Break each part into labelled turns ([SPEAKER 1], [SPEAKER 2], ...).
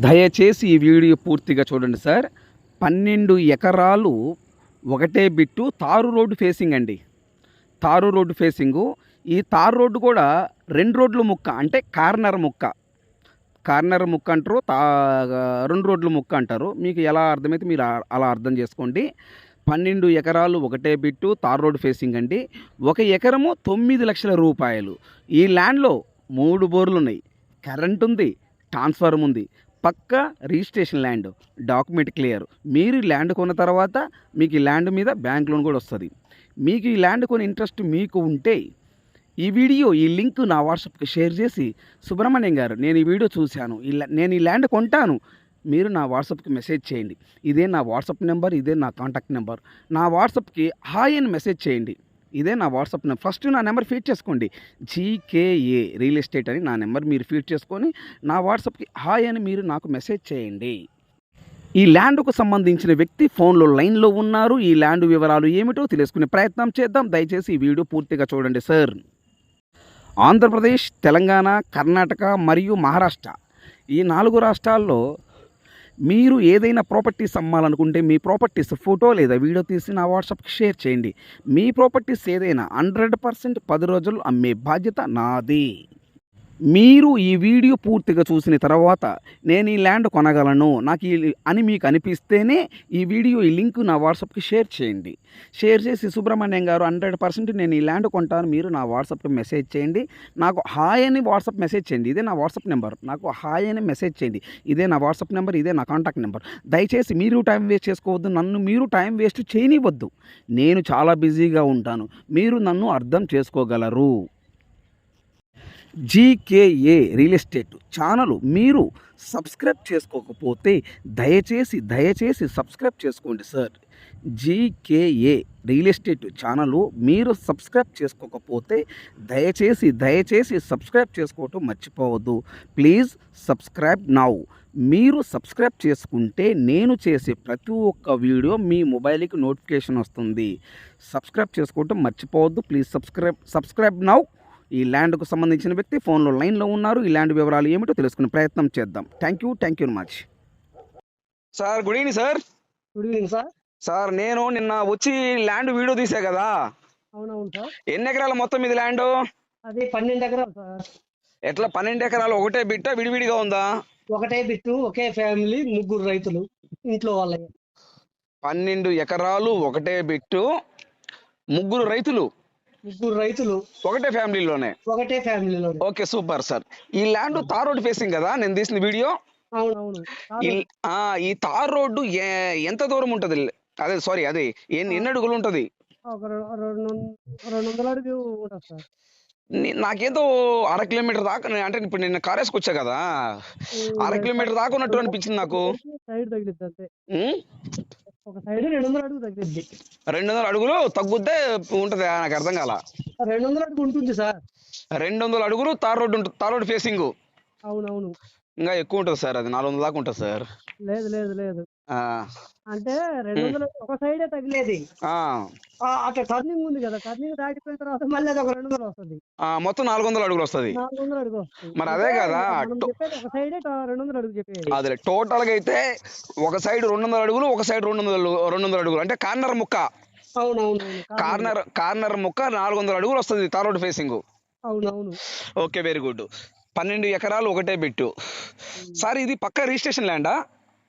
[SPEAKER 1] దయచేసి ఈ వీడియో పూర్తిగా చూడండి సార్. పన్నెండు ఎకరాలు ఒకటే బిట్టు తారు రోడ్డు ఫేసింగ్ అండి. తారు రోడ్డు ఫేసింగు. ఈ తారు రోడ్డు కూడా రెండు రోడ్ల ముక్క అంటే కార్నర్ ముక్క. కార్నర్ ముక్క అంటారు తా రెండు రోడ్లు ముక్క అంటారు. మీకు ఎలా అర్థమైతే మీరు అలా అర్థం చేసుకోండి. పన్నెండు ఎకరాలు ఒకటే బిట్టు తార్ రోడ్ ఫేసింగ్ అండి. ఒక ఎకరము తొమ్మిది లక్షల రూపాయలు. ఈ ల్యాండ్లో మూడు బోర్లు ఉన్నాయి. కరెంట్ ఉంది ట్రాన్స్ఫార్మ్ ఉంది. పక్క రిజిస్ట్రేషన్ ల్యాండ్ డాక్యుమెంట్ క్లియర్. మీరు ల్యాండ్ కొన్న తర్వాత మీకు ఈ ల్యాండ్ మీద బ్యాంక్ లోన్ కూడా వస్తుంది. మీకు ఈ ల్యాండ్ కొని ఇంట్రెస్ట్ మీకు ఉంటే ఈ వీడియో ఈ లింక్ నా వాట్సాప్కి షేర్ చేసి సుబ్రహ్మణ్యం గారు నేను ఈ వీడియో చూశాను నేను ఈ ల్యాండ్ కొంటాను మీరు నా వాట్సాప్కి మెసేజ్ చేయండి. ఇదే నా వాట్సాప్ నెంబర్ ఇదే నా కాంటాక్ట్ నెంబర్. నా వాట్సాప్కి హాయ్ అని మెసేజ్ చేయండి. ఇదే నా వాట్సాప్ నెంబర్ ఫస్ట్ నా నెంబర్ ఫీడ్ చేసుకోండి. జీకేఏ రియల్ ఎస్టేట్ అని నా నెంబర్ మీరు ఫీడ్ చేసుకొని నా వాట్సాప్కి హాయ్ అని మీరు నాకు మెసేజ్ చేయండి. ఈ ల్యాండ్కు సంబంధించిన వ్యక్తి ఫోన్లో లైన్లో ఉన్నారు. ఈ ల్యాండ్ వివరాలు ఏమిటో తెలుసుకునే ప్రయత్నం చేద్దాం. దయచేసి ఈ వీడియో పూర్తిగా చూడండి సార్. ఆంధ్రప్రదేశ్ తెలంగాణ కర్ణాటక మరియు మహారాష్ట్ర ఈ నాలుగు రాష్ట్రాల్లో మీరు ఏదైనా ప్రాపర్టీస్ అమ్మాలనుకుంటే మీ ప్రాపర్టీస్ ఫోటో లేదా వీడియో తీసి నా వాట్సాప్కి షేర్ చేయండి. మీ ప్రాపర్టీస్ ఏదైనా హండ్రెడ్ పర్సెంట్ పది రోజులు అమ్మే బాధ్యత నాది. మీరు ఈ వీడియో పూర్తిగా చూసిన తర్వాత నేను ఈ ల్యాండ్ కొనగలను నాకు ఈ అని మీకు అనిపిస్తేనే ఈ వీడియో ఈ లింక్ నా వాట్సాప్కి షేర్ చేయండి. షేర్ చేసి సుబ్రహ్మణ్యం గారు హండ్రెడ్ పర్సెంట్ నేను ఈ ల్యాండ్ కొంటాను మీరు నా వాట్సాప్కి మెసేజ్ చేయండి. నాకు హాయ్ అని వాట్సాప్ మెసేజ్ చేయండి ఇదే నా వాట్సాప్ నెంబర్. నాకు హాయ్ అని మెసేజ్ చేయండి ఇదే నా వాట్సాప్ నెంబర్ ఇదే నా కాంటాక్ట్ నెంబర్. దయచేసి మీరు టైం వేస్ట్ చేసుకోవద్దు నన్ను మీరు టైం వేస్ట్ చేయనివ్వద్దు. నేను చాలా బిజీగా ఉంటాను మీరు నన్ను అర్థం చేసుకోగలరు. G K A real estate channel మీరు సబ్స్క్రైబ్ చేసుకోకపోతే దయచేసి దయచేసి సబ్స్క్రైబ్ చేసుకోండి sir. G K A real estate channel మీరు సబ్స్క్రైబ్ చేసుకోకపోతే దయచేసి దయచేసి సబ్స్క్రైబ్ చేసుకోవటం మర్చిపోవద్దు. Please subscribe now. మీరు సబ్స్క్రైబ్ చేసుకుంటే నేను చేసే ప్రతి ఒక్క వీడియో మీ మొబైల్కి నోటిఫికేషన్ వస్తుంది. సబ్స్క్రైబ్ చేసుకోవటం మర్చిపోవద్దు. Please subscribe subscribe now. ఈ ల్యాండ్కు సంబంధించిన వ్యక్తి ఫోన్లో లైన్లో ఉన్నారు. ఈ ల్యాండ్ వివరాలు ఏమిటో తెలుసుకునే ప్రయత్నం చేద్దాం. Thank you thank you much. Sir good evening sir.
[SPEAKER 2] Good evening sir.
[SPEAKER 1] Sir నేను నిన్న వచ్చి ల్యాండ్ వీడియో తీసా కదా.
[SPEAKER 2] అవునవును సార్.
[SPEAKER 1] ఎన్ని ఎకరాలు మొత్తం ఇది ల్యాండ్?
[SPEAKER 2] అది పన్నెండు ఎకరాలు సార్.
[SPEAKER 1] ఎట్లా పన్నెండు ఎకరాలు? ఒకటే బిట్ట విడివిడిగా ఉందా?
[SPEAKER 2] ఒకటే బిట్టు ఒకే ఫ్యామిలీ ముగ్గురు రైతులు ఇంట్లో వాళ్ళ.
[SPEAKER 1] పన్నెండు ఎకరాలు ఒకటే బిట్టు ముగ్గురు రైతులు.
[SPEAKER 2] ముగ్గురు రైతులు
[SPEAKER 1] ఒకటే ఫ్యామిలీలోనే?
[SPEAKER 2] ఒకటే ఫ్యామిలీలో
[SPEAKER 1] ఓకే సూపర్ సార్. ఈ ల్యాండ్ తార్ రోడ్ ఫేసింగ్ కదా నేను తీసిన వీడియో? ఈ తార్ రోడ్డు ఎంత దూరం ఉంటది? అదే సారీ అదే ఎన్ని ఎన్ని అడుగులు ఉంటది? నాకేదో అర కిలోమీటర్ దాకా అంటే ఇప్పుడు నేను కారేసుకు వచ్చా కదా? అర కిలోమీటర్ దాకా ఉన్నట్టు అనిపించింది నాకు.
[SPEAKER 2] ఒక సైడ్ రెండు వందల అడుగు
[SPEAKER 1] రెండు వందల అడుగులు తగ్గుద్దే ఉంటది నాకు అర్థం కాల.
[SPEAKER 2] రెండు వందల అడుగు ఉంటుంది సార్.
[SPEAKER 1] రెండు వందల అడుగులు తార్ రోడ్డు ఉంటుంది తార్ రోడ్డు ఫేసింగ్.
[SPEAKER 2] అవునవును.
[SPEAKER 1] ఇంకా ఎక్కువ ఉంటుంది సార్ అది నాలుగు వందల దాకా ఉంటుంది సార్.
[SPEAKER 2] లేదు లేదు లేదు. అంటే రెండు వందల ఒక సైడే తగిలేది. అక్కడ టర్నింగ్ ఉంది కదా టర్నింగ్ దాటిపోయిన తర్వాత మళ్ళీ అది ఒక రెండు వందలు వస్తుంది.
[SPEAKER 1] మొత్తం నాలుగు వందల అడుగులు వస్తుంది.
[SPEAKER 2] నాలుగు వందలు అడుగు
[SPEAKER 1] మరి అదే కదా,
[SPEAKER 2] ఒక సైడే రెండు వందలు అడుగు చెప్పేది.
[SPEAKER 1] అదే టోటల్గా అయితే ఒక సైడ్ రెండు వందల అడుగులు ఒక సైడ్ రెండు వందల రెండు వందల అడుగులు. అంటే కార్నర్ ముక్క.
[SPEAKER 2] అవునవును
[SPEAKER 1] కార్నర్ కార్నర్ ముక్క నాలుగు వందల అడుగులు వస్తుంది తార్ రోడ్ ఫేసింగ్
[SPEAKER 2] అవునవును.
[SPEAKER 1] ఓకే వెరీ గుడ్ పన్నెండు ఎకరాలు ఒకటే బిట్టు. సార్ ఇది పక్క రిజిస్ట్రేషన్ ల్యాండా?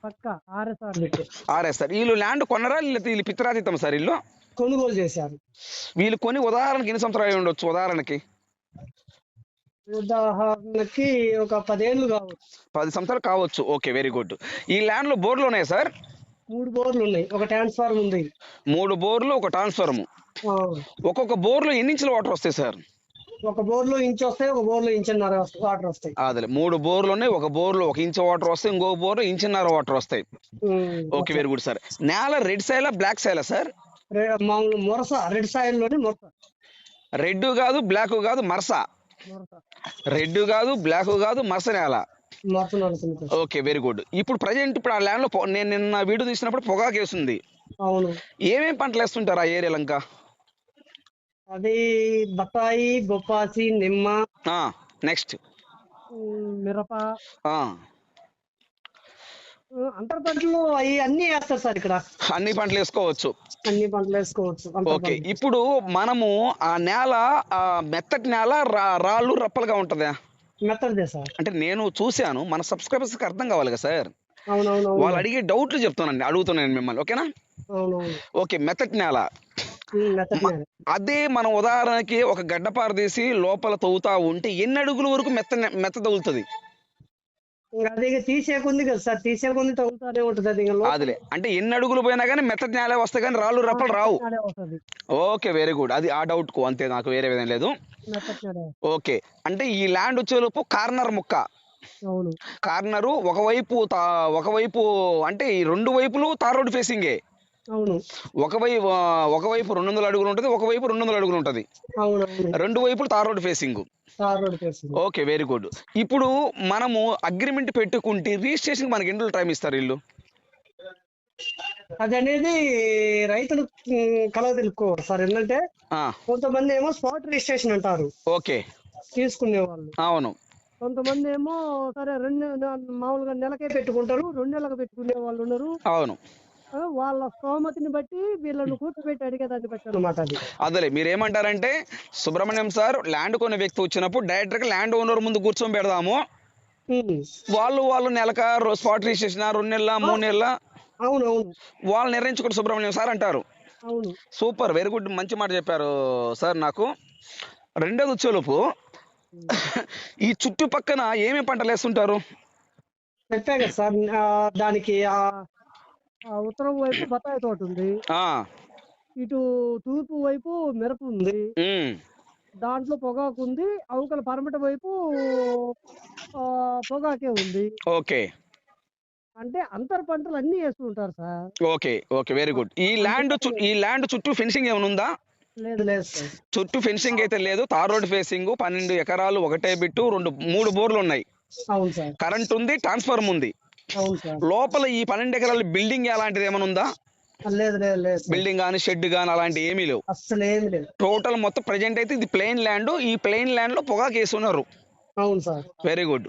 [SPEAKER 2] పక్క ఆర్ఎస్ఆర్ పెట్టి
[SPEAKER 1] ఆర్ఎస్ సార్ వీళ్ళు ల్యాండ్ కొనరా వీళ్ళు పిత్రాతీతం సార్ వీళ్ళు?
[SPEAKER 2] కొనుగోలు చేశారు.
[SPEAKER 1] వీళ్ళు కొని ఉదాహరణకి ఎన్ని సంవత్సరాలు అయి ఉండొచ్చు ఉదాహరణకి?
[SPEAKER 2] ఉదాహరణకి ఒక పదేళ్ళు కావచ్చు.
[SPEAKER 1] పది సంవత్సరాలు కావచ్చు. ఓకే వెరీ గుడ్ ఈ ల్యాండ్లో బోర్లు ఉన్నాయి సార్?
[SPEAKER 2] మూడు బోర్లు ఉన్నాయి. ఒక ట్రాన్స్ఫార్మ్ ఉంది.
[SPEAKER 1] మూడు బోర్లు ఒక ట్రాన్స్ఫార్మ్ ఒక్కొక్క బోర్లో ఎన్ని ఇంచుల వాటర్ వస్తాయి సార్?
[SPEAKER 2] ఒక బోర్లో ఇంచు వస్తాయి ఒక బోర్లో ఇంచున్నర వాటర్ వస్తాయి.
[SPEAKER 1] అదే మూడు బోర్లు ఉన్నాయి ఒక బోర్లో ఒక ఇంచు వాటర్ వస్తాయి ఇంకో బోర్లో ఇంచున్నర వాటర్ వస్తాయి. Okay very good sir. నేల రెడ్ సైలా బ్లాక్ సైలా సార్?
[SPEAKER 2] మామూలు మొరస రెడ్ సాయిల్లోనే మొరస.
[SPEAKER 1] రెడ్ కాదు బ్లాక్ కాదు మరస. రెడ్ కాదు బ్లాక్ కాదు మరస నేల. Okay very good. ఇప్పుడు ప్రజెంట్ ఇప్పుడు ఆ ల్యాండ్లో నేను నిన్న వీడియో తీసినప్పుడు పొగాకు వేస్తుంది
[SPEAKER 2] అవును.
[SPEAKER 1] ఏమేం పంటలు వేస్తుంటారు ఆ ఏరియాలో ఇంకా
[SPEAKER 2] అది బత్తాయి బొప్పాసి నిమ్మ.
[SPEAKER 1] నెక్స్ట్
[SPEAKER 2] మిరప. అంతర పంటలు అవి అన్ని వేస్తారు సార్ ఇక్కడ.
[SPEAKER 1] అన్ని పంటలు వేసుకోవచ్చు.
[SPEAKER 2] అన్ని పంటలు వేసుకోవచ్చు
[SPEAKER 1] ఓకే. ఇప్పుడు మనము ఆ నేల ఆ మెత్తటి నేల రాళ్ళు రప్పలుగా ఉంటుందా?
[SPEAKER 2] సార్.
[SPEAKER 1] అంటే నేను చూశాను మన సబ్స్క్రైబర్స్కి అర్థం కావాలి కదా సార్?
[SPEAKER 2] అవునవును
[SPEAKER 1] వాళ్ళు అడిగే డౌట్లు చెప్తానండి అడుగుతున్నాను మిమ్మల్ని ఓకేనా? ఓకే మెత్తటి నేల. అదే మనం ఉదాహరణకి ఒక గడ్డపార తీసి లోపల తవ్వుతా ఉంటే ఎన్ని అడుగుల వరకు మెత్త మెత్త తగులుతుంది?
[SPEAKER 2] అది కొంది సార్ ఉంటుంది అది
[SPEAKER 1] అదిలే. అంటే ఎన్ని అడుగులు పోయినా కానీ మెత్తటి నేల వస్తాయి కానీ రాళ్ళు రప్పలు రావు. Okay very good. అది ఆ డౌట్కు అంతే నాకు వేరే విధం లేదు. ఓకే. అంటే ఈ ల్యాండ్ వచ్చేలోపు కార్నర్ ముక్క. కార్నరు ఒకవైపు ఒకవైపు అంటే ఈ రెండు వైపులు తార్ రోడ్ ఫేసింగే.
[SPEAKER 2] అవును.
[SPEAKER 1] ఒకవైపు ఒకవైపు రెండు వందల అడుగులు ఉంటుంది ఒకవైపు రెండు వందల అడుగులు ఉంటుంది. రెండు వైపులు tar road facing.
[SPEAKER 2] Tar road చేస్తుంది
[SPEAKER 1] ఓకే వెరీ గుడ్. ఇప్పుడు మనము అగ్రిమెంట్ పెట్టుకుంటే రిజిస్ట్రేషన్ మనకి ఎన్ని రోజులు టైం ఇస్తారు వీళ్ళు?
[SPEAKER 2] అది అనేది రైతులు కలవ తెలుపుకోరు సార్ ఏంటంటే
[SPEAKER 1] ఆ,
[SPEAKER 2] కొంతమంది ఏమో స్పాట్ రిజిస్ట్రేషన్ అంటారు.
[SPEAKER 1] ఓకే.
[SPEAKER 2] తీసుకునే వాళ్ళు.
[SPEAKER 1] అవును.
[SPEAKER 2] కొంతమంది ఏమో సరే రెండు మామూలుగా నెలకే పెట్టుకుంటారు రెండు నెలలకు పెట్టుకునే వాళ్ళు ఉన్నారు.
[SPEAKER 1] అవును.
[SPEAKER 2] వాళ్ళ స్తోమతిని బట్టి వీళ్ళను కూర్చోబెట్టి అడిగేదాన్ని బట్టి అనమాట అది.
[SPEAKER 1] అదేలే మీరు ఏమంటారంటే సుబ్రహ్మణ్యం సార్ ల్యాండ్ కొనే వ్యక్తి వచ్చినప్పుడు డైరెక్ట్గా ల్యాండ్ ఓనర్ ముందు కూర్చొని పెడదాము. వాళ్ళు వాళ్ళు నెలక స్పాట్ రిజిస్ట్రేషన్ రెండు నెలల మూడు నెలల?
[SPEAKER 2] అవును అవును.
[SPEAKER 1] వాళ్ళు నిర్ణయించుకోండి సుబ్రహ్మణ్యం సార్ అంటారు.
[SPEAKER 2] అవును.
[SPEAKER 1] సూపర్ వెరీ గుడ్ మంచి మాట చెప్పారు సార్ నాకు. రెండోది వచ్చేలోపు ఈ చుట్టుపక్కన ఏమేమి పంటలు వేస్తుంటారు?
[SPEAKER 2] చెప్పా కదా సార్ దానికి ఉత్తరం వైపు బత్తాయి తోట ఉంది.
[SPEAKER 1] ఆ,
[SPEAKER 2] ఇటు తూర్పు వైపు మిరప ఉంది. దాంట్లో పొగాకు ఉంది. అవతల పరమట వైపు ఆ, పొగాకే ఉంది.
[SPEAKER 1] ఓకే.
[SPEAKER 2] అంటే అంతర పంటలు అన్ని వేస్తుంటారు sir.
[SPEAKER 1] Okay okay very good. ఈ ల్యాండ్ ఈ ల్యాండ్ చుట్టూ ఫెన్సింగ్ ఏమైనా ఉందా?
[SPEAKER 2] లేదు లేదు
[SPEAKER 1] చుట్టూ ఫెన్సింగ్ అయితే లేదు. తార్ రోడ్ ఫేసింగ్ పన్నెండు ఎకరాలు ఒకటే బిట్టు రెండు మూడు బోర్లు ఉన్నాయి.
[SPEAKER 2] అవును సార్.
[SPEAKER 1] కరెంట్ ఉంది ట్రాన్స్ఫార్మ్ ఉంది. లోపల ఈ పన్నెండు ఎకరాల బిల్డింగ్ అలాంటిది ఏమైనా ఉందా?
[SPEAKER 2] లేదు లేదు.
[SPEAKER 1] బిల్డింగ్ కానీ షెడ్ కానీ అలాంటి ఏమీ లేవు.
[SPEAKER 2] అస్సలు ఏమి లేదు.
[SPEAKER 1] టోటల్ మొత్తం ప్రజెంట్ అయితే ఇది ప్లెయిన్ ల్యాండ్. ఈ ప్లెయిన్ ల్యాండ్లో పొగాకు వేస్తున్నారు
[SPEAKER 2] అవును సార్.
[SPEAKER 1] Very good.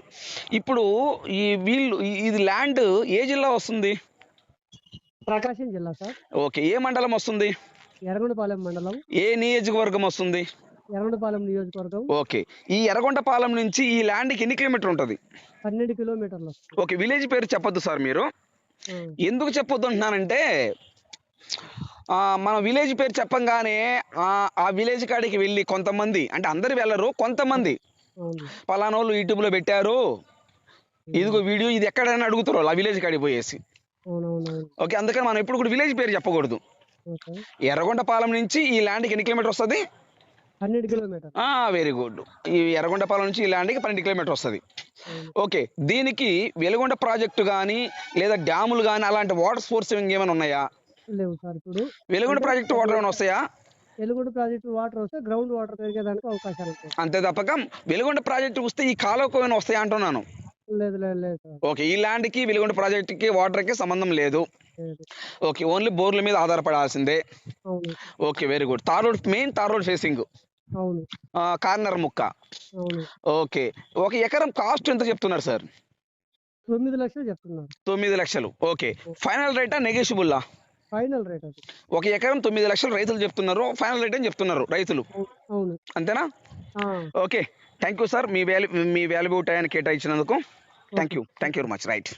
[SPEAKER 1] ఇప్పుడు ఈ వీళ్ళు ఇది ల్యాండ్ ఏ జిల్లా వస్తుంది?
[SPEAKER 2] ప్రకాశం జిల్లా సార్.
[SPEAKER 1] ఓకే. ఏ మండలం వస్తుంది?
[SPEAKER 2] ఎర్రగొండపాలెం మండలం.
[SPEAKER 1] ఏ నియోజకవర్గం వస్తుంది?
[SPEAKER 2] ఎర్రగొండపాలెం నియోజకవర్గం.
[SPEAKER 1] ఓకే. ఈ ఎర్రగొండపాలెం నుంచి ఈ ల్యాండ్కి ఎన్ని కిలోమీటర్ ఉంటుంది?
[SPEAKER 2] పన్నెండు కిలోమీటర్లు.
[SPEAKER 1] ఓకే విలేజ్ పేరు చెప్పొద్దు సార్ మీరు. ఎందుకు చెప్పొద్దు అంటున్నానంటే మన విలేజ్ పేరు చెప్పంగానే ఆ, ఆ విలేజ్ కాడికి వెళ్ళి కొంతమంది అంటే అందరు వెళ్ళరు కొంతమంది.
[SPEAKER 2] అవును.
[SPEAKER 1] పలానా వాళ్ళు యూట్యూబ్లో పెట్టారు. ఇదిగో వీడియో ఇది ఎక్కడైనా అడుగుతారు ఆ విలేజ్ కాడికి పోయేసి. ఓకే అందుకని మనం ఎప్పుడు కూడా విలేజ్ పేరు చెప్పకూడదు. ఎర్రగొండపాలెం నుంచి ఈ ల్యాండ్కి ఎన్ని కిలోమీటర్ వస్తుంది?
[SPEAKER 2] కిలోమీటర్.
[SPEAKER 1] వెరీ గుడ్ ఈ ఎర్రగొండపాలెం నుంచి ఈ ల్యాండ్కి పన్నెండు కిలోమీటర్ వస్తుంది. ఓకే దీనికి వెలుగొండ ప్రాజెక్టు కానీ లేదా డ్యాములు కానీ అలాంటి వాటర్ సోర్స్ ఇంకేమైనా ఉన్నాయా?
[SPEAKER 2] లేవు సార్ ఇప్పుడు
[SPEAKER 1] వెలుగొండ ప్రాజెక్టు వాటర్ ఏమైనా వస్తాయా?
[SPEAKER 2] వెలుగుడు ప్రాజెక్టు వాటర్ వస్తే గ్రౌండ్ వాటర్ పెరిగేదానికి అవకాశాలు ఉంటాయి.
[SPEAKER 1] అంతే తప్పక. వెలుగొండ ప్రాజెక్టు వస్తే ఈ కాలువకు ఏమైనా వస్తాయా అంటున్నాను?
[SPEAKER 2] లేదు లేదు లేదు సార్.
[SPEAKER 1] ఓకే ఈ ల్యాండ్కి వెలుగొండ ప్రాజెక్టుకి వాటర్కి సంబంధం లేదు. ఓకే ఓన్లీ బోర్ల మీద ఆధారపడాల్సిందే. Okay very good tar road main tar road facing corner ముక్క. ఓకే. ఒక ఎకరం కాస్ట్ ఎంత చెప్తున్నారు సార్?
[SPEAKER 2] తొమ్మిది లక్షలు చెప్తున్నారు.
[SPEAKER 1] తొమ్మిది లక్షలు. ఓకే. ఫైనల్ రేటా నెగోషియబుల్లా
[SPEAKER 2] ఫైనల్ రేట్
[SPEAKER 1] ఒక ఎకరం తొమ్మిది లక్షలు రైతులు చెప్తున్నారు ఫైనల్ రేట్ అని చెప్తున్నారు రైతులు. అంతేనా? Okay. Thank you sir. Me value మీ వాల్యుబుల్ టైం కేటాయించినందుకు. Thank you thank you very much. Right.